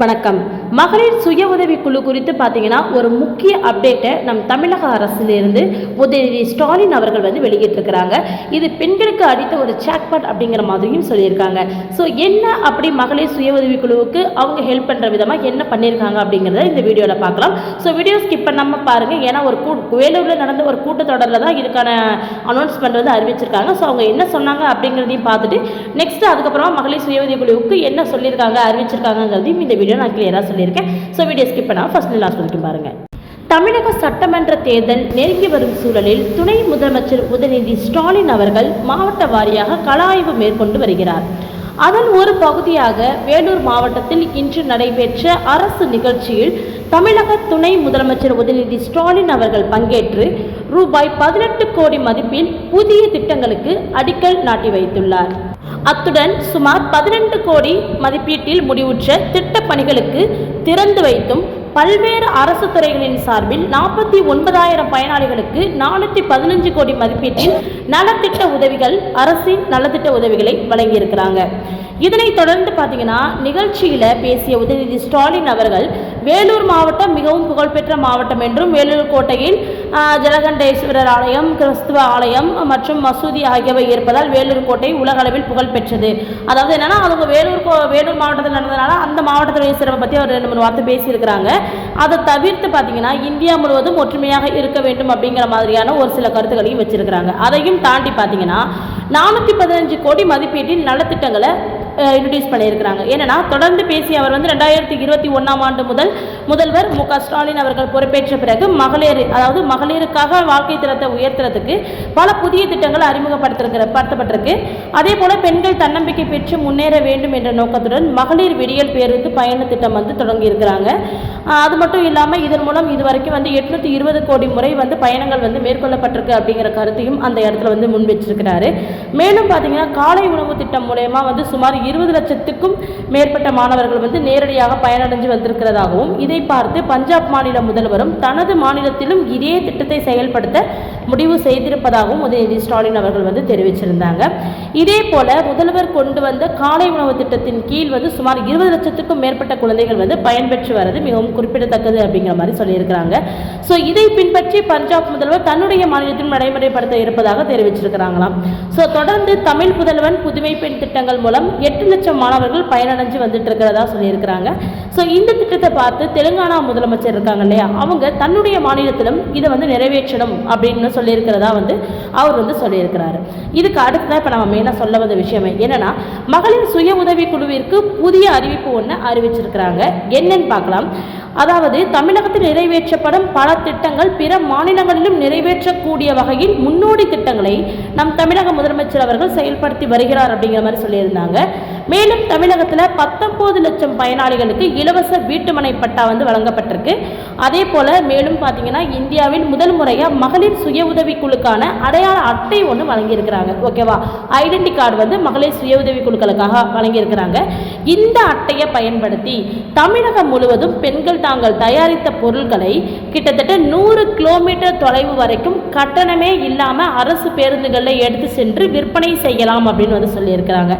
வணக்கம். மகளிர் சுய உதவி குழு குறித்து பார்த்தீங்கன்னா ஒரு முக்கிய அப்டேட்டை நம் தமிழக அரசிலிருந்து உதயநிதி ஸ்டாலின் அவர்கள் வந்து வெளியிட்டிருக்கிறாங்க. இது பெண்களுக்கு அடித்த ஒரு சாக்பாட் அப்படிங்கிற மாதிரியும் சொல்லியிருக்காங்க. ஸோ என்ன அப்படி மகளிர் சுய உதவி குழுவுக்கு அவங்க ஹெல்ப் பண்ணுற விதமாக என்ன பண்ணியிருக்காங்க அப்படிங்கிறத இந்த வீடியோவில் பார்க்கலாம். ஸோ வீடியோ ஸ்கிப் பண்ணாமல் பாருங்கள் ஏன்னா ஒரு கூ வேலூரில் நடந்த ஒரு கூட்டத்தொடரில் தான் இதுக்கான அனௌன்ஸ்மெண்ட் வந்து அறிவிச்சிருக்காங்க. ஸோ அவங்க என்ன சொன்னாங்க அப்படிங்கிறதையும் பார்த்துட்டு நெக்ஸ்ட் அதுக்கப்புறமா மகளிர் சுய உதவி குழுவுக்கு என்ன சொல்லியிருக்காங்க அறிவிச்சிருக்காங்கிறதையும் இந்த வீடியோ நான் கிளியராக சொல்லியிருக்கேன். ஸோ வீடியோ ஸ்கிப் பண்ணால் ஃபஸ்ட்டு லாஸ்ட் வரைக்கும் பாருங்கள் தமிழக சட்டமன்ற தேர்தல் நெருங்கி வரும் சூழலில் துணை முதலமைச்சர் உதயநிதி ஸ்டாலின் அவர்கள் மாவட்ட வாரியாக கள ஆய்வு மேற்கொண்டு வருகிறார். அதன் ஒரு பகுதியாக வேலூர் மாவட்டத்தில் இன்று நடைபெற்ற அரசு நிகழ்ச்சியில் தமிழக துணை முதலமைச்சர் உதயநிதி ஸ்டாலின் அவர்கள் பங்கேற்று ரூபாய் பதினெட்டு கோடி மதிப்பில் புதிய திட்டங்களுக்கு அடிக்கல் நாட்டி வைத்துள்ளார். அத்துடன் சுமார் பதினெண்டு கோடி மதிப்பீட்டில் முடிவுற்ற திட்டப் பணிகளுக்கு திறந்து வைத்தும் பல்வேறு அரசு துறைகளின் சார்பில் நாற்பத்தி ஒன்பதாயிரம் பயனாளிகளுக்கு நானூற்றி பதினஞ்சு கோடி மதிப்பீட்டில் நலத்திட்ட உதவிகள் அரசின் நலத்திட்ட உதவிகளை வழங்கியிருக்கிறாங்க. இதனைத் தொடர்ந்து பார்த்தீங்கன்னா நிகழ்ச்சியில் பேசிய உதயநிதி ஸ்டாலின் அவர்கள் வேலூர் மாவட்டம் மிகவும் புகழ்பெற்ற மாவட்டம் என்றும் வேலூர் கோட்டையில் ஜலகண்டேஸ்வரர் ஆலயம் கிறிஸ்துவ ஆலயம் மற்றும் மசூதி ஆகியவை இருப்பதால் வேலூர் கோட்டை உலகளவில் புகழ்பெற்றது. அதாவது என்னன்னா அவங்க வேலூர் கோ- வேலூர் மாவட்டத்தில் நடந்ததுனால அந்த மாவட்டத்துடைய சிறப்பை பற்றி ஒரு ரெண்டு மூணு வார்த்தை பேசியிருக்கிறாங்க. அதை தவிர்த்து பார்த்தீங்கன்னா இந்தியா முழுவதும் ஒற்றுமையாக இருக்க வேண்டும் அப்படிங்கிற மாதிரியான ஒரு சில கருத்துக்களையும் வச்சிருக்கிறாங்க. அதையும் தாண்டி பார்த்தீங்கன்னா நானூற்றி பதினஞ்சு கோடி மதிப்பீட்டில் நலத்திட்டங்களை இன்ட்ரடியூஸ் பண்ணியிருக்கிறாங்க. ஏன்னா தொடர்ந்து பேசிய அவர் வந்து ரெண்டாயிரத்தி இருபத்தி ஒன்றாம் ஆண்டு முதல் முதல்வர் மு க ஸ்டாலின் அவர்கள் பொறுப்பேற்ற பிறகு மகளிர் அதாவது மகளிருக்காக வாழ்க்கை தரத்தை உயர்த்துறதுக்கு பல புதிய திட்டங்கள் அறிமுகப்படுத்திருக்கிற படுத்தப்பட்டிருக்கு. அதே போல பெண்கள் தன்னம்பிக்கை பெற்று முன்னேற வேண்டும் என்ற நோக்கத்துடன் மகளிர் விடியல் பேருந்து பயண திட்டம் வந்து தொடங்கியிருக்கிறாங்க. அது மட்டும் இல்லாமல் இதன் மூலம் இதுவரைக்கும் வந்து எட்நூற்றி இருபது கோடி முறை வந்து பயணங்கள் வந்து மேற்கொள்ளப்பட்டிருக்கு அப்படிங்கிற கருத்தையும் அந்த இடத்துல வந்து முன்வச்சிருக்கிறாரு மேலும் பார்த்தீங்கன்னா காலை உணவு திட்டம் மூலயமா வந்து சுமார் இருபது லட்சத்துக்கும் மேற்பட்ட மாணவர்கள் வந்து நேரடியாக பயனடைஞ்சு வந்திருக்கிறதாகவும் இதை பார்த்து பஞ்சாப் மாநில முதல்வரும் தனது மாநிலத்திலும் இதே திட்டத்தை செயல்படுத்த முடிவு செய்திருப்பதாகவும் உதயநிதி ஸ்டாலின் அவர்கள் வந்து தெரிவிச்சிருந்தாங்க. இதே போல முதல்வர் கொண்டு வந்த காலை உணவு திட்டத்தின் கீழ் வந்து சுமார் இருபது லட்சத்துக்கும் மேற்பட்ட குழந்தைகள் வந்து பயன்பெற்று வரது மிகவும் குறிப்பிடத்தக்கது அப்படிங்கிற மாதிரி சொல்லியிருக்கிறாங்க. ஸோ இதை பின்பற்றி பஞ்சாப் முதல்வர் தன்னுடைய மாநிலத்தில் நடைமுறைப்படுத்த இருப்பதாக தெரிவிச்சிருக்கிறாங்களாம். ஸோ தொடர்ந்து தமிழ் புதல்வன் புதுமை பெண் திட்டங்கள் மூலம் எட்டு லட்சம் மாணவர்கள் பயனடைஞ்சு வந்துட்டு இருக்கிறதா சொல்லியிருக்கிறாங்க. ஸோ இந்த திட்டத்தை பார்த்து தெலுங்கானா முதலமைச்சர் இருக்காங்க இல்லையா? அவங்க தன்னுடைய மாநிலத்திலும் இதை வந்து நிறைவேற்றணும் அப்படின்னு சொல்லியிருக்கிறதா வந்து அவர் வந்து சொல்லியிருக்கிறாரு. இதுக்கு அடுத்ததான் இப்போ நம்ம மெயினாக சொல்ல வந்த விஷயமே என்னன்னா மகளிர் சுய உதவி குழுவிற்கு புதிய அறிவிப்பு ஒன்று அறிவிச்சிருக்கிறாங்க. என்னன்னு பார்க்கலாம். அதாவது தமிழகத்தில் நிறைவேற்றப்படும் பல திட்டங்கள் பிற மாநிலங்களிலும் நிறைவேற்றக்கூடிய வகையில் முன்னோடி திட்டங்களை நம் தமிழக முதலமைச்சர் அவர்கள் செயல்படுத்தி வருகிறார் அப்படிங்கிற மாதிரி சொல்லியிருந்தாங்க. மேலும் தமிழகத்தில் பத்தொன்பது லட்சம் பயனாளிகளுக்கு இலவச வீட்டுமனை பட்டா வந்து வழங்கப்பட்டிருக்கு. அதே போல் மேலும் பார்த்தீங்கன்னா இந்தியாவில் முதல் முறையாக மகளிர் சுய உதவி குழுக்கான அடையாள அட்டை ஒன்று வழங்கியிருக்கிறாங்க. ஓகேவா ஐடென்டி கார்டு வந்து மகளிர் சுய உதவி குழுக்களுக்காக வழங்கியிருக்கிறாங்க. இந்த அட்டையை பயன்படுத்தி தமிழகம் முழுவதும் பெண்கள் தாங்கள் தயாரித்த பொருட்களை கிட்டத்தட்ட நூறு கிலோமீட்டர் தொலைவு வரைக்கும் கட்டணமே இல்லாமல் அரசு பேருந்துகளில் எடுத்து சென்று விற்பனை செய்யலாம் அப்படின்னு வந்து சொல்லியிருக்கிறாங்க.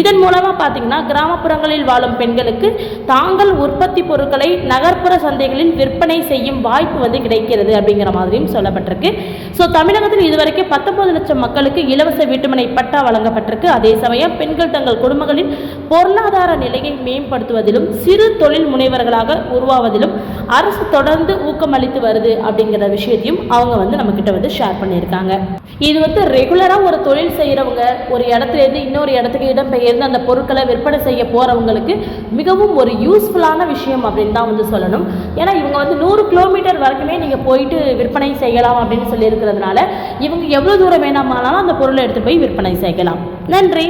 இதன் மூலம் முக்கியமாக பார்த்தீங்கன்னா கிராமப்புறங்களில் வாழும் பெண்களுக்கு தாங்கள் உற்பத்தி பொருட்களை நகர்ப்புற சந்தைகளில் விற்பனை செய்யும் வாய்ப்பு வந்து கிடைக்கிறது அப்படிங்கிற மாதிரியும் சொல்லப்பட்டிருக்கு. ஸோ தமிழகத்தில் இதுவரைக்கும் பத்தொன்பது லட்சம் மக்களுக்கு இலவச வீட்டுமனை பட்டா வழங்கப்பட்டிருக்கு. அதே சமயம் பெண்கள் தங்கள் குடும்பங்களின் பொருளாதார நிலையை மேம்படுத்துவதிலும் சிறு தொழில் முனைவர்களாக உருவாவதிலும் அரசு தொடர்ந்து ஊக்கமளித்து வருது அப்படிங்கிற விஷயத்தையும் அவங்க வந்து நம்மக்கிட்ட வந்து ஷேர் பண்ணியிருக்காங்க. இது வந்து ரெகுலராக ஒரு தொழில் செய்கிறவங்க ஒரு இடத்துலேருந்து இன்னொரு இடத்துக்கு இடம்பெயர்ந்து அந்த பொருட்களை விற்பனை செய்ய போகிறவங்களுக்கு மிகவும் ஒரு யூஸ்ஃபுல்லான விஷயம் அப்படின்னு தான் வந்து சொல்லணும். ஏன்னா இவங்க வந்து நூறு கிலோமீட்டர் வரைக்குமே நீங்கள் போயிட்டு விற்பனை செய்யலாம் அப்படின்னு சொல்லியிருக்கிறதுனால இவங்க எவ்வளோ தூரம் வேணாமானாலும் அந்த பொருளை எடுத்து போய் விற்பனை செய்யலாம். நன்றி.